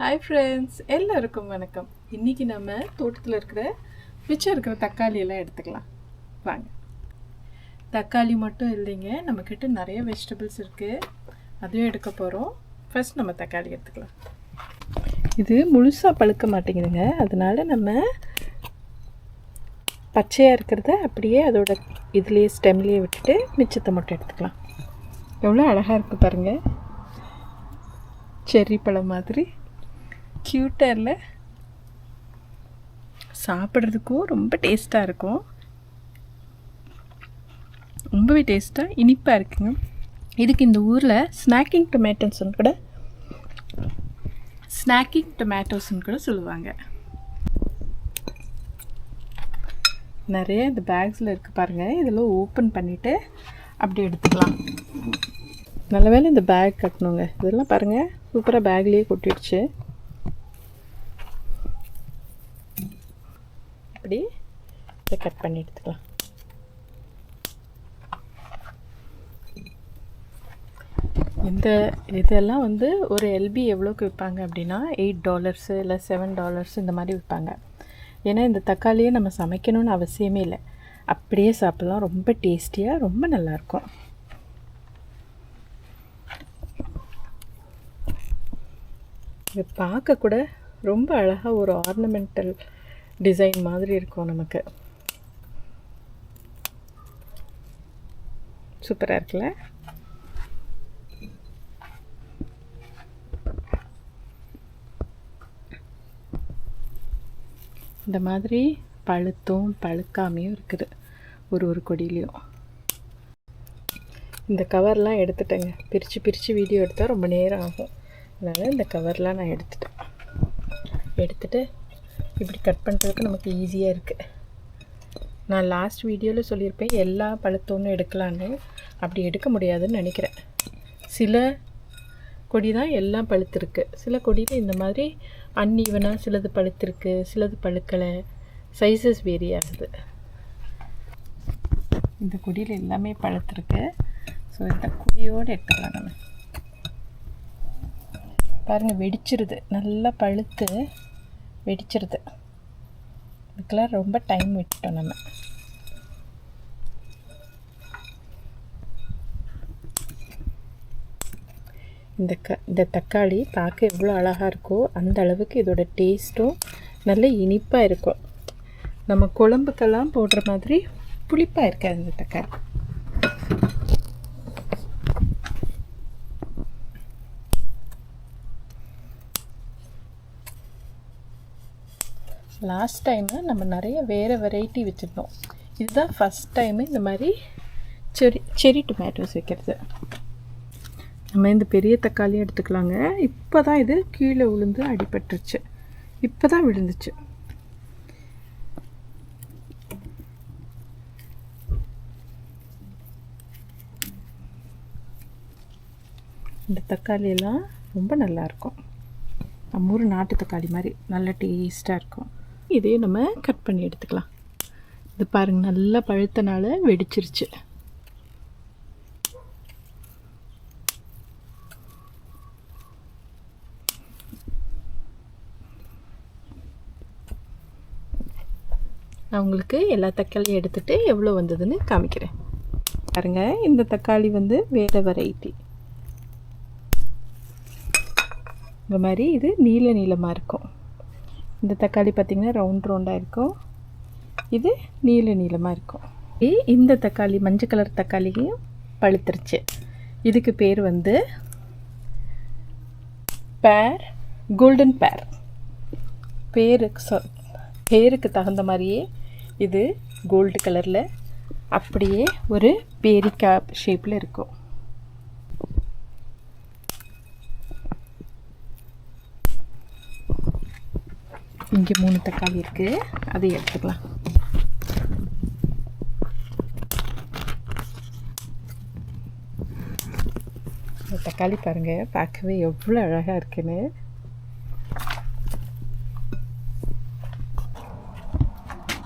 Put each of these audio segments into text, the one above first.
Hi friends எல்லாருக்கும் வணக்கம். இன்றைக்கி நம்ம தோட்டத்தில் இருக்கிற மிச்சம் இருக்கிற தக்காளியெல்லாம் எடுத்துக்கலாம். வாங்க. தக்காளி மட்டும் இல்லைங்க. நம்மக்கிட்ட நிறைய வெஜிடபிள்ஸ் இருக்குது அதுவும் எடுக்க போகிறோம் ஃபஸ்ட் நம்ம தக்காளி எடுத்துக்கலாம். இது முழுசாக பழுக்க மாட்டேங்குதுங்க. அதனால் நம்ம பச்சையாக இருக்கிறத அப்படியே அதோட இதுலேயே ஸ்டெம்லேயே விட்டுட்டு மிச்சத்தை மட்டும் எடுத்துக்கலாம். எவ்வளோ அழகாக இருக்குது பாருங்கள் செர்ரி பழம் மாதிரி. க்யூட்டாக இல்லை சாப்பிட்றதுக்கும் ரொம்ப டேஸ்ட்டாக இருக்கும். ரொம்பவே டேஸ்ட்டாக இனிப்பாக இருக்குங்க. இதுக்கு இந்த ஊரில் ஸ்நாக்கிங் டொமேட்டோஸ்னு கூட ஸ்நாக்கிங் டொமேட்டோஸ்னு கூட சொல்லுவாங்க. நிறைய இந்த பேக்ஸில் இருக்குது பாருங்கள் இதெல்லாம் ஓப்பன் பண்ணிவிட்டு அப்படி எடுத்துக்கலாம். நல்ல வேளை இந்த பேக் கட்டணுங்க. இதெல்லாம் பாருங்கள் சூப்பராக பேக்லேயே கொட்டிடுச்சு. இப்படி இதை கட் பண்ணி எடுத்துக்கலாம். இந்த இதெல்லாம் வந்து ஒரு எல்பி எவ்வளோக்கு விற்பாங்க அப்படின்னா எயிட் டாலர்ஸு இல்லை செவன் டாலர்ஸ் இந்த மாதிரி விற்பாங்க. ஏன்னா இந்த தக்காளியை நம்ம சமைக்கணும்னு அவசியமே இல்லை. அப்படியே சாப்பிட்லாம். ரொம்ப டேஸ்டியாக ரொம்ப நல்லாயிருக்கும். இது பார்க்க கூட ரொம்ப அழகாக ஒரு ஆர்னமெண்டல் டிசைன் மாதிரி இருக்கும் நமக்கு. சூப்பராக இருக்குல்ல? இந்த மாதிரி பழுத்தும் பழுக்காமையும் இருக்குது. ஒரு ஒரு கொடியிலையும். இந்த கவர்லாம் எடுத்துட்டேங்க. பிரித்து பிரித்து வீடியோ எடுத்தால் ரொம்ப நேரம் ஆகும். அதனால் இந்த கவர்லாம் நான் எடுத்துட்டேன். எடுத்துகிட்டு இப்படி கட் பண்ணுறதுக்கு நமக்கு ஈஸியாக இருக்குது நான் லாஸ்ட் வீடியோவில் சொல்லியிருப்பேன் எல்லா பழுத்தோன்னு எடுக்கலான்னு. அப்படி எடுக்க முடியாதுன்னு நினைக்கிறேன். சில கொடி தான் எல்லாம் பழுத்திருக்கு சில கொடியில் இந்த மாதிரி அன்ஈவனாக சிலது பழுத்திருக்கு சிலது பழுக்கலை. சைஸஸ் வேரி ஆகுது. இந்த கொடியில் எல்லாமே பழுத்திருக்கு ஸோ இந்த கொடியோடு எடுத்துக்கலாம் நம்ம. பாருங்கள் வெடிச்சிருது. நல்லா பழுத்து. வெடிச்சிருது. இதுக்கெல்லாம் ரொம்ப டைம் விட்டுட்டோம் நம்ம. இந்த க இந்த தக்காளி பார்க்க எவ்வளோ அழகாக இருக்கோ அந்த அளவுக்கு இதோட டேஸ்ட்டும் நல்ல இனிப்பாக இருக்கும். நம்ம குழம்புக்கெல்லாம் போடுற மாதிரி புளிப்பாக இருக்காது இந்த தக்காளி. லாஸ்ட் டைமில் நம்ம நிறைய வேறு வெரைட்டி வச்சுருந்தோம். இதுதான் ஃபஸ்ட் டைமு இந்த மாதிரி செரி செரி டொமேட்டோஸ் வைக்கிறது. நம்ம இந்த பெரிய தக்காளியும் எடுத்துக்கலாங்க. இப்போ தான் இது கீழே விழுந்து அடிபட்டுருச்சு. இப்போ தான் விழுந்துச்சு. இந்த தக்காளியெல்லாம் ரொம்ப நல்லாயிருக்கும் நம்ம ஊர் நாட்டு தக்காளி மாதிரி நல்ல டேஸ்ட்டாக இருக்கும். இதையும் நம்ம கட் பண்ணி எடுத்துக்கலாம். இது பாருங்கள் நல்லா பழுத்தனால வெடிச்சிருச்சு. நான் உங்களுக்கு எல்லா தக்காளியும் எடுத்துகிட்டு எவ்வளோ வந்ததுன்னு காமிக்கிறேன். பாருங்கள் இந்த தக்காளி வந்து வேறு வெரைட்டி இந்த மாதிரி இது நீல நீளமாக இருக்கும். இந்த தக்காளி பார்த்திங்கன்னா ரவுண்ட் ரவுண்டாக இருக்கும். இது நீல நீளமாக இருக்கும். இந்த தக்காளி மஞ்சள் கலர் தக்காளியும் பழுத்துருச்சு. இதுக்கு பேர் வந்து பேர் கோல்டன் பேர் பேருக்கு சொ பேருக்கு தகுந்த மாதிரியே இது கோல்டு கலரில் அப்படியே ஒரு பேரிக்காய் ஷேப்பில் இருக்கும். இங்கே மூணு தக்காளி இருக்குது அதை எடுத்துக்கலாம். தக்காளி பாருங்கள் பார்க்கவே எவ்வளோ அழகாக இருக்குன்னு.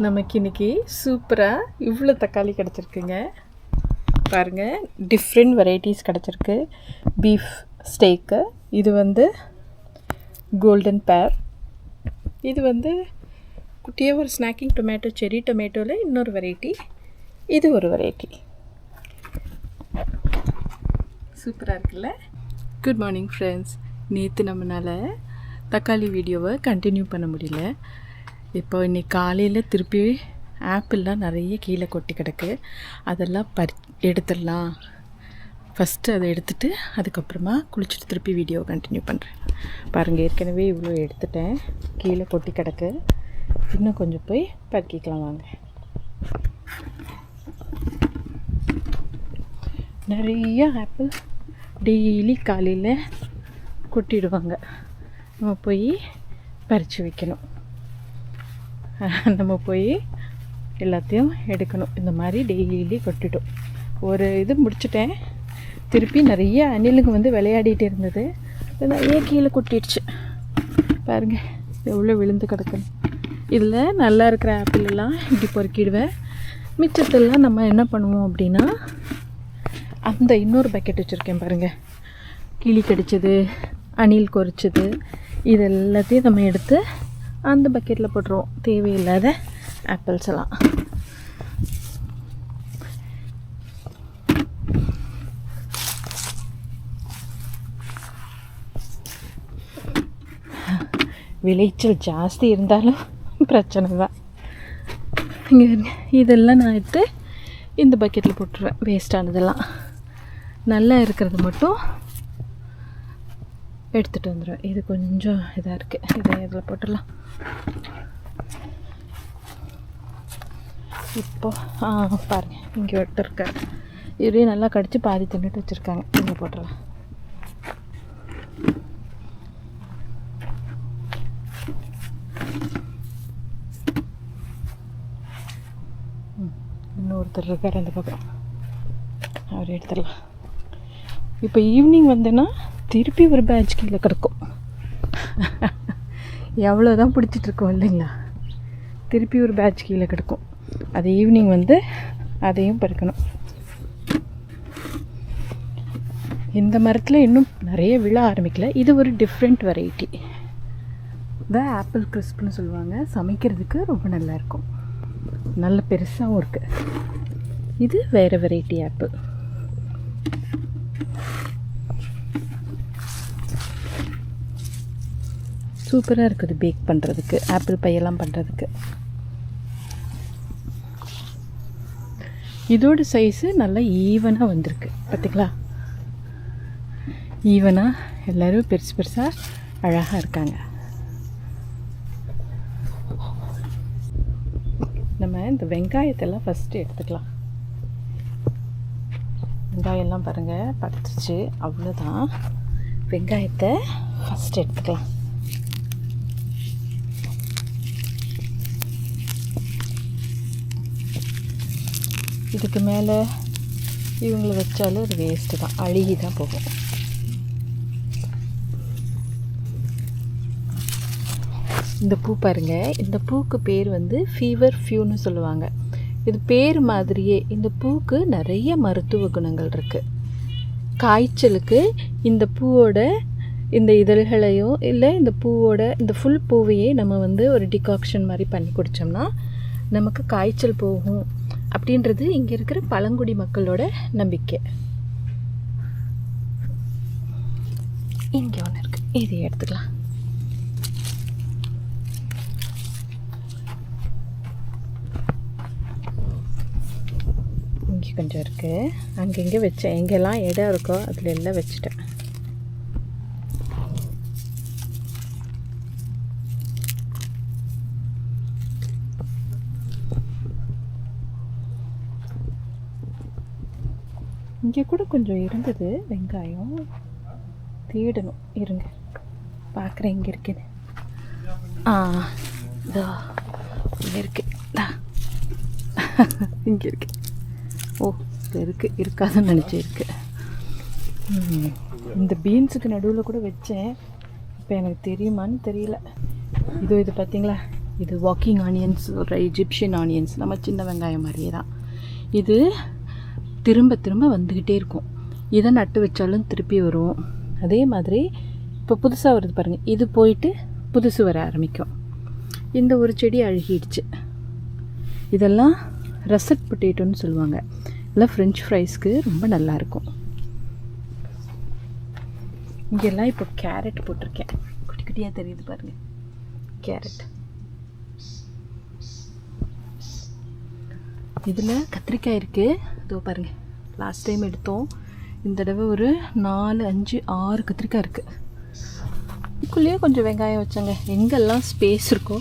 நமக்கு இன்றைக்கி சூப்பராக இவ்வளோ தக்காளி கிடச்சிருக்குங்க. பாருங்கள் டிஃப்ரெண்ட் வெரைட்டிஸ் கிடச்சிருக்கு. பீஃப் ஸ்டேக்கு இது வந்து கோல்டன் பேர் இது வந்து குட்டியாக ஒரு ஸ்நாக்கிங் டொமேட்டோ செரி டொமேட்டோவில் இன்னொரு வெரைட்டி இது ஒரு வெரைட்டி சூப்பராக இருக்குல்ல? குட் மார்னிங் ஃப்ரெண்ட்ஸ் நேற்று நம்மளால் தக்காளி வீடியோவை கண்டினியூ பண்ண முடியல. இப்போ இன்றைக்கி காலையில் திருப்பி ஆப்பிள்லாம் நிறைய கீழே கொட்டி கிடக்கு. அதெல்லாம் பறி எடுத்துடலாம். ஃபஸ்ட்டு அதை எடுத்துட்டு அதுக்கப்புறமா குளிச்சுட்டு திருப்பி வீடியோ கண்டினியூ பண்ணுறேன் பாருங்கள் ஏற்கனவே இவ்வளோ எடுத்துட்டேன். கீழே கொட்டி கிடக்கு. இன்னும் கொஞ்சம் போய் பறிக்கிக்கலாம் வாங்க. நிறைய ஆப்பிள் டெய்லி காலையில் கொட்டிடுவாங்க. நம்ம போய் பறித்து வைக்கணும். நம்ம போய் எல்லாத்தையும் எடுக்கணும். இந்த மாதிரி டெய்லி கொட்டிட்டோம். ஒரு இது முடிச்சிட்டேன். திருப்பி நிறைய அணிலுங்க வந்து விளையாடிட்டு இருந்தது. நிறைய கீழே கொட்டிடுச்சு? பாருங்கள் எவ்வளோ விழுந்து கிடக்குன்னு இதில் நல்லா இருக்கிற ஆப்பிள் எல்லாம் இப்படி பொறுக்கிடுவேன். மிச்சத்தெல்லாம் நம்ம என்ன பண்ணுவோம் அப்படின்னா அந்த இன்னொரு பக்கெட் வச்சுருக்கேன் பாருங்கள் கிளி கடிச்சது அணில் கொறிச்சது இது எல்லாத்தையும் நம்ம எடுத்து அந்த பக்கெட்டில் போட்டுருவோம். தேவையில்லாத ஆப்பிள்ஸ் எல்லாம். விளைச்சல் ஜாஸ்தி இருந்தாலும் பிரச்சனை தான் இங்கே இதெல்லாம் நான் எடுத்து இந்த பக்கெட்டில் போட்டுருவேன் வேஸ்டானதெல்லாம் நல்லா இருக்கிறது மட்டும் எடுத்துகிட்டு வந்துடுவேன் இது கொஞ்சம் இதாக இருக்குது இதை இதில் போட்டுடலாம். இப்போ ஆ பாருங்கள் இங்கே ஒருத்தர் இதே இவரையும் நல்லா கடித்து பாதி தின்னுட்டு வச்சுருக்காங்க. இங்கே போட்டுடலாம். ஒருத்தர் இருக்கார் அந்த பக்கம். அவர் எடுத்துடலாம். இப்போ ஈவினிங் வந்தேன்னா திருப்பி ஒரு பேட்ச் கீழே கிடக்கும். எவ்வளோ தான் பிடிச்சிட்ருக்கோம் இல்லைங்களா? திருப்பி ஒரு பேட்ச் கீழே கிடக்கும். அது ஈவினிங் வந்து அதையும் பறிக்கணும். இந்த மரத்தில் இன்னும் நிறைய விழ ஆரம்பிக்கல. இது ஒரு டிஃப்ரெண்ட் வெரைட்டி த ஆப்பிள் கிறிஸ்ப்னு சொல்லுவாங்க. சமைக்கிறதுக்கு ரொம்ப நல்லாயிருக்கும் நல்ல பெருசாகவும் இருக்குது இது வேறு வெரைட்டி ஆப்பிள் சூப்பராக இருக்குது பேக் பண்ணுறதுக்கு ஆப்பிள் பையெல்லாம் பண்ணுறதுக்கு இதோட சைஸு நல்லா ஈவனாக வந்திருக்கு பார்த்திங்களா ஈவனாக எல்லோரும் பெருசு பெருசாக அழகாக இருக்காங்க. நம்ம இந்த வெங்காயத்தெல்லாம் ஃபஸ்ட்டு எடுத்துக்கலாம். வெங்காயம்லாம் பாருங்கள் படுத்துச்சு அவ்வளோதான் வெங்காயத்தை ஃபஸ்ட் எடுத்துக்கலாம். இதுக்கு மேலே இவங்களை வச்சாலும் அது வேஸ்ட்டு தான். அழுகி தான் போகும். இந்த பூ பாருங்க இந்த பூக்கு பேர் வந்து ஃபீவர் ஃபியூன்னு சொல்லுவாங்க. இது பேர் மாதிரியே இந்த பூக்கு நிறைய மருத்துவ குணங்கள் இருக்குது காய்ச்சலுக்கு இந்த பூவோட இந்த இதழ்களையோ இல்லை இந்த பூவோட இந்த ஃபுல் பூவையே நம்ம வந்து ஒரு டிகாக்ஷன் மாதிரி பண்ணி குடித்தோம்னா நமக்கு காய்ச்சல் போகும் அப்படின்றது இங்கே இருக்கிற பழங்குடி மக்களோட நம்பிக்கை. இங்கே ஒன்று இருக்குது இதை எடுத்துக்கலாம். கொஞ்சம் இருக்குது அங்கங்கே வச்சேன். எங்கெல்லாம் இடம் இருக்கோ அதில் எல்லாம் வச்சுட்டேன். இங்கே கூட கொஞ்சம் இருந்தது. வெங்காயம் தேடணும். இருங்க. பார்க்குறேன் இங்கே இருக்குன்னு. ஆ இதோ இங்கே இருக்கு. இங்கே இருக்கு. ஓ இருக்குது இருக்கு இருக்காதுன்னு நினச்சிருக்கு. இந்த பீன்ஸுக்கு நடுவில் கூட வச்சேன். இப்போ எனக்கு தெரியுமான்னு தெரியல. இது இது பார்த்தீங்களா இது வாக்கிங் ஆனியன்ஸ் ஒரு எஜிப்ஷியன் ஆனியன்ஸ் நம்ம சின்ன வெங்காயம் மாதிரியே தான். இது திரும்ப திரும்ப வந்துக்கிட்டே இருக்கும். இதை நட்டு வச்சாலும் திருப்பி வரும். அதே மாதிரி இப்போ புதுசாக வருது பாருங்கள் இது போயிட்டு புதுசு வர ஆரம்பிக்கும். இந்த ஒரு செடி அழுகிடுச்சு. இதெல்லாம் ரசட் பொட்டேட்டோன்னு சொல்லுவாங்க. இல்லை ஃப்ரெஞ்ச் ஃப்ரைஸ்க்கு ரொம்ப நல்லாயிருக்கும் இங்கெல்லாம் இப்போ கேரட் போட்டிருக்கேன். குட்டி குட்டியாக தெரியுது பாருங்கள் கேரட் இதில் கத்திரிக்காய் இருக்குது இதோ பாருங்கள் லாஸ்ட் டைம் எடுத்தோம். இந்த தடவை ஒரு நாலு அஞ்சு ஆறு கத்திரிக்காய் இருக்குது இதுக்குள்ளேயே கொஞ்சம் வெங்காயம் வச்சேங்க. எங்கெல்லாம் ஸ்பேஸ் இருக்கோ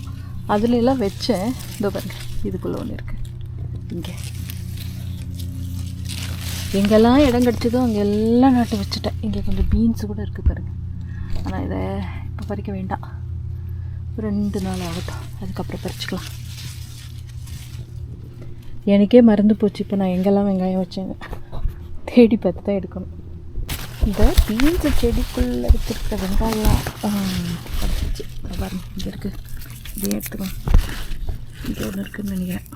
அதுலெல்லாம் வச்சேன். இதோ பாருங்கள் இதுக்குள்ளே ஒன்று இருக்குது இங்கே. எங்கெல்லாம் இடம் கிடச்சதோ அங்கே எல்லாம் நட்டு வச்சுட்டேன். இங்கே கொஞ்சம் பீன்ஸ் கூட இருக்குது பாருங்கள் ஆனால் இதை இப்போ பறிக்க வேண்டாம். ரெண்டு நாள் ஆகட்டும். அதுக்கப்புறம் பறிச்சுக்கலாம். எனக்கே மறந்து போச்சு. இப்போ நான் எங்கெல்லாம் வெங்காயம் வச்சேங்க தேடி பார்த்து தான் எடுக்கணும். இந்த பீன்ஸ் செடிக்குள்ளே வச்சுருக்க வெங்காயம் கிடச்சிச்சு பாருங்க. இங்கே இருக்குது இதே எடுத்துக்கலாம். இங்கே ஒன்று இருக்குதுன்னு நினைக்கிறேன்.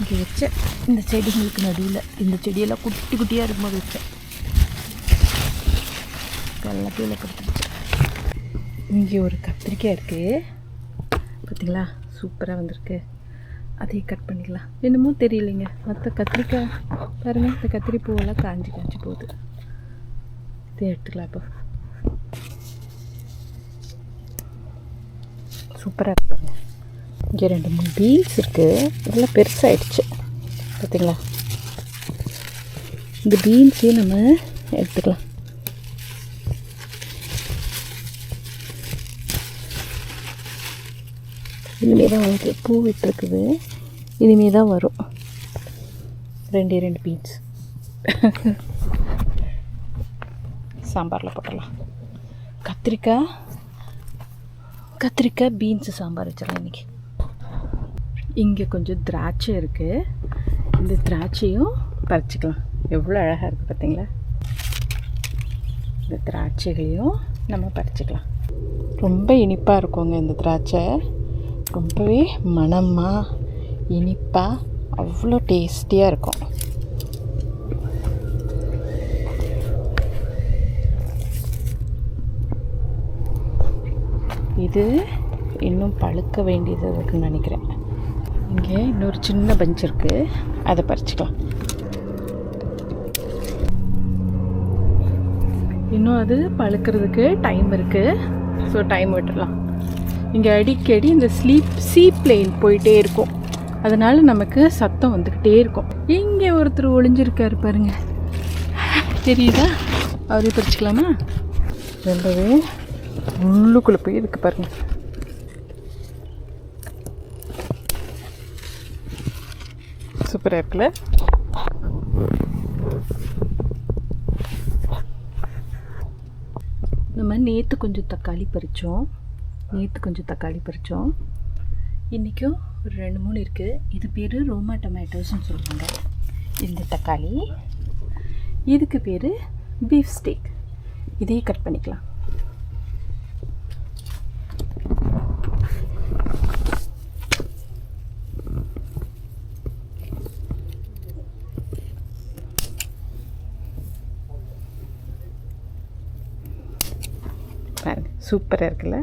இங்கே வச்சேன் இந்த செடிங்களுக்கு நடுவில் இந்த செடியெல்லாம் குட்டி குட்டியாக இருக்கும்போது வச்சேன் எல்லாம் கீழே இங்கே ஒரு கத்திரிக்காய் இருக்குது பார்த்தீங்களா சூப்பராக வந்திருக்கு. அதையும் கட் பண்ணிக்கலாம். என்னமோ தெரியலைங்க. மற்ற கத்திரிக்காய் பாருங்கள் இந்த கத்திரி பூவெல்லாம் காஞ்சி காஞ்சி போகுது. இதை எடுத்துக்கலாம் இப்போ. சூப்பராக இருக்கு. இங்கே ரெண்டு மூணு பீன்ஸ் இருக்குது இதெல்லாம் பெருசாகிடுச்சு பார்த்தீங்களா இந்த பீன்ஸையும் நம்ம எடுத்துக்கலாம். இனிமேல் தான் வந்து பூ விட்டுருக்குது. இனிமேல் தான் வரும். ரெண்டே ரெண்டு பீன்ஸ் சாம்பாரில் போட்டலாம் கத்திரிக்காய். கத்திரிக்காய் பீன்ஸு சாம்பார் வச்சிடலாம் இன்றைக்கி இங்கே கொஞ்சம் திராட்சை இருக்குது இந்த திராட்சையும் பறிச்சிக்கலாம். எவ்வளோ அழகாக இருக்குது பார்த்தீங்களா இந்த திராட்சைகளையும் நம்ம பறிச்சிக்கலாம். ரொம்ப இனிப்பாக இருக்குங்க இந்த திராட்சை. ரொம்பவே மணமாக இனிப்பாக அவ்வளோ டேஸ்டியாக இருக்கும். இது இன்னும் பழுக்க வேண்டியது இருக்குன்னு நினைக்கிறேன். இங்கே இன்னொரு சின்ன பஞ்ச் இருக்குது அதை பறிச்சிக்கலாம். இன்னும் அது பழுக்கிறதுக்கு டைம் இருக்குது ஸோ டைம் விட்டுடலாம் இங்கே அடிக்கடி இந்த ஸ்லீப் சீ பிளேன் போயிட்டே இருக்கும். அதனால் நமக்கு சத்தம் வந்துக்கிட்டே இருக்கும். இங்கே ஒருத்தர் ஒளிஞ்சிருக்காரு பாருங்க. தெரியுதா? அவரே பறிச்சுக்கலாமா? ரொம்பவே உள்ளுக்குள்ளே போய் இருக்கு பாருங்கள் சூப்பராக இருக்குல்ல? நம்ம நேற்று கொஞ்சம் தக்காளி பறித்தோம் நேற்று கொஞ்சம் தக்காளி பறித்தோம் இன்றைக்கும் ஒரு ரெண்டு மூணு இருக்குது இது பேர் ரோமா டொமேட்டோஸ்னு சொல்லுவாங்க. இந்த தக்காளி. இதுக்கு பேர் பீஃப் ஸ்டேக். இதையே கட் பண்ணிக்கலாம் பாருங்க சூப்பராக இருக்குல்ல?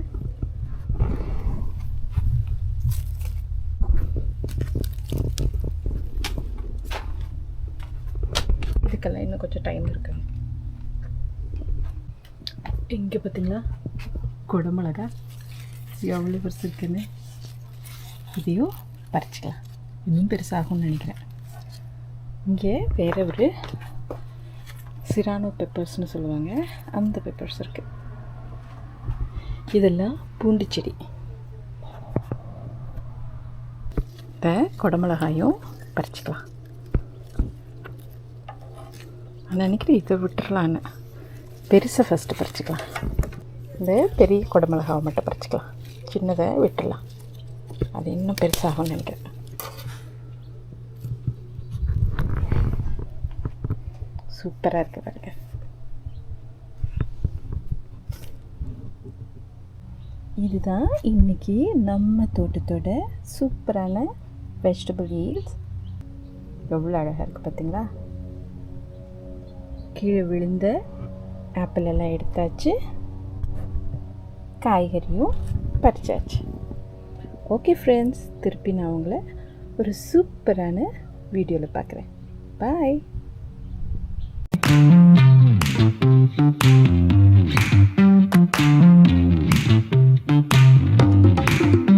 இதுக்கெல்லாம் இன்னும் கொஞ்சம் டைம் இருக்கு. இங்கே பார்த்தீங்களா குடமிளகா. எவ்வளோ பெருசு இருக்குன்னு? இதையும் பறிச்சிக்கலாம். இன்னும் பெருசாகும்னு நினைக்கிறேன். இங்கே வேறு ஒரு சிரானோ பெப்பர்ஸ்னு சொல்லுவாங்க. அந்த பெப்பர்ஸ் இருக்குது இதெல்லாம் பூண்டு செடி இந்த குடமிளகாயும் பறிச்சுக்கலாம். நான் நினைக்கிறேன் இதை விட்டுறலான்னு. பெருசை ஃபஸ்ட்டு பறிச்சிக்கலாம். இந்த பெரிய குடமிளகாவை மட்டும் பறிச்சிக்கலாம். சின்னதை விட்டுடலாம். அது இன்னும் பெருசாகும்னு நினைக்கிறேன். சூப்பராக இருக்குது பாருங்கள் இதுதான் இன்னைக்கு நம்ம தோட்டத்தோட சூப்பரான வெஜிடபிள் ஹீல்ஸ் எவ்வளோ அழகாக இருக்குது பார்த்தீங்களா கீழே விழுந்த ஆப்பிள் எல்லாம் எடுத்தாச்சு. காய்கறியும் பறிச்சாச்சு. ஓகே ஃப்ரெண்ட்ஸ் திருப்பி நான் உங்களை ஒரு சூப்பரான வீடியோவில் பார்க்குறேன் பாய் thank you